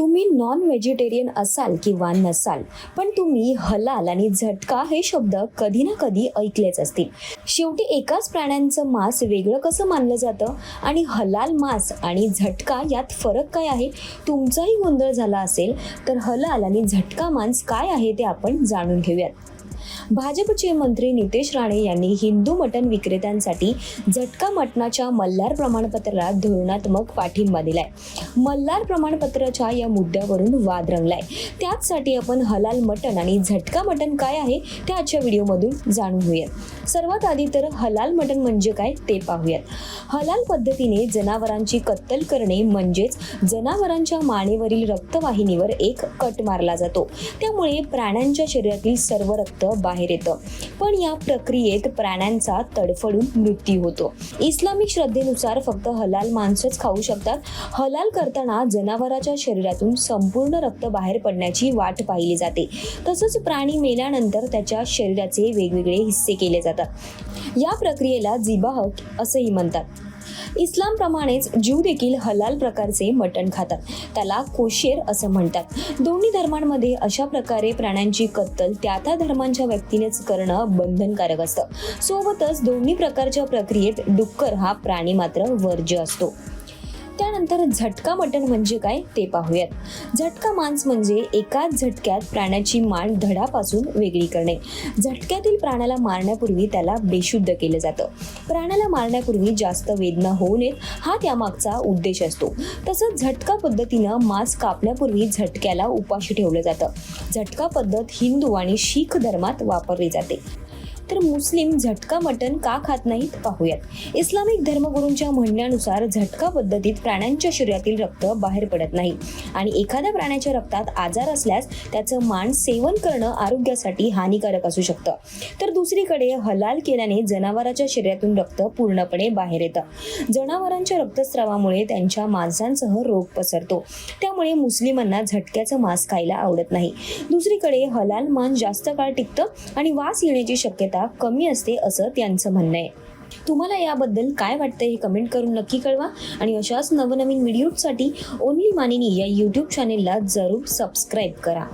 तुम्ही non vegetarian असाल किंवा नसाल पण तुम्ही हलाल आणि झटका हे शब्द कधी ना कधी ऐकलेच असतील. शेवटी एकाच प्राण्यांचं मांस वेगळं कसं मानलं जातं? आणि हलाल मांस आणि झटका यात फरक काय आहे? तुमचाही गोंधळ झाला असेल तर हलाल आणि झटका मांस काय आहे ते आपण जाणून घेऊयात. भाजपचे मंत्री नितेश राणे यांनी हिंदू मटण विक्रेत्यांसाठी झटका मटणाच्या मल्हार प्रमाणपत्राला धोरणात्मक पाठिंबा दिलाय. मल्हार प्रमाणपत्राच्या या मुद्द्यावरून वाद रंगलाय. त्याचसाठी आपण हलाल मटण आणि झटका मटण काय आहे ते आजच्या व्हिडिओमधून जाणून घेऊयात. सर्वात आधी तर हलाल मटण म्हणजे काय ते पाहूयात. हलाल पद्धतीने जनावरांची कत्तल करणे म्हणजेच जनावरांच्या मानेवरील रक्तवाहिनीवर एक कट मारला जातो. त्यामुळे प्राण्यांच्या शरीरातील सर्व रक्त बाहेर येतं. पण या प्रक्रियेत प्राण्यांचा तडफडून मृत्यू होतो. इस्लामिक श्रद्धेनुसार फक्त हलाल माणसंच खाऊ शकतात. हलाल करताना जनावराच्या शरीरातून संपूर्ण रक्त बाहेर पडण्याची वाट पाहिली जाते. तसंच प्राणी मेल्यानंतर त्याच्या शरीराचे वेगवेगळे हिस्से केले जातात. या प्रक्रियेला जिबाह असंही म्हणतात. इस्लामप्रमाणेच ज्यू देखील हलाल प्रकारचे मटण खातात. त्याला कोशेर असं म्हणतात. दोन्ही धर्मांमध्ये अशा प्रकारे प्राण्यांची कत्तल त्या त्या धर्मांच्या व्यक्तीनेच करणं बंधनकारक असतं. सोबतच दोन्ही प्रकारच्या प्रक्रियेत डुक्कर हा प्राणी मात्र वर्ज्य असतो. त्यानंतर झटका मटण म्हणजे काय ते पाहूयात. झटका मांस म्हणजे एकाच झटक्यात प्राण्याची मान धडापासून वेगळी करणे. झटक्यातील प्राण्याला मारण्यापूर्वी त्याला बेशुद्ध केलं जातं. प्राण्याला मारण्यापूर्वी जास्त वेदना होऊ नयेत हा त्यामागचा उद्देश असतो. तसंच झटका पद्धतीनं मांस कापण्यापूर्वी झटक्याला उपाशी ठेवलं जातं. झटका पद्धत हिंदू आणि शीख धर्मात वापरली जाते. तर मुस्लिम झटका मटण का खात नाहीत पाहूयात. इस्लामिक धर्मगुरूंच्या म्हणण्यानुसार झटका पद्धतीत प्राण्यांच्या शरीरातील रक्त बाहेर पडत नाही. आणि एखाद्या प्राण्याच्या रक्तात आजार असल्यास त्याचं मान सेवन करणं आरोग्यासाठी हानिकारक असू शकतं. तर दुसरीकडे हलाल केल्याने जनावराच्या शरीरातून रक्त पूर्णपणे बाहेर येतं. जनावरांच्या रक्तस्रावामुळे त्यांच्या मांसांसह रोग पसरतो. त्यामुळे मुस्लिमांना झटक्याचं मांस खायला आवडत नाही. दुसरीकडे हलाल मांस जास्त काळ टिकतं आणि वास येण्याची शक्यता कमी असते असं त्यांचं म्हणणं आहे. तुम्हाला याबद्दल काय वाटतं हे कमेंट करून नक्की कळवा आणि अशाच नवनवीन व्हिडिओसाठी ओनली मानिनी या यूट्यूब चॅनेलला जरूर सबस्क्राईब करा.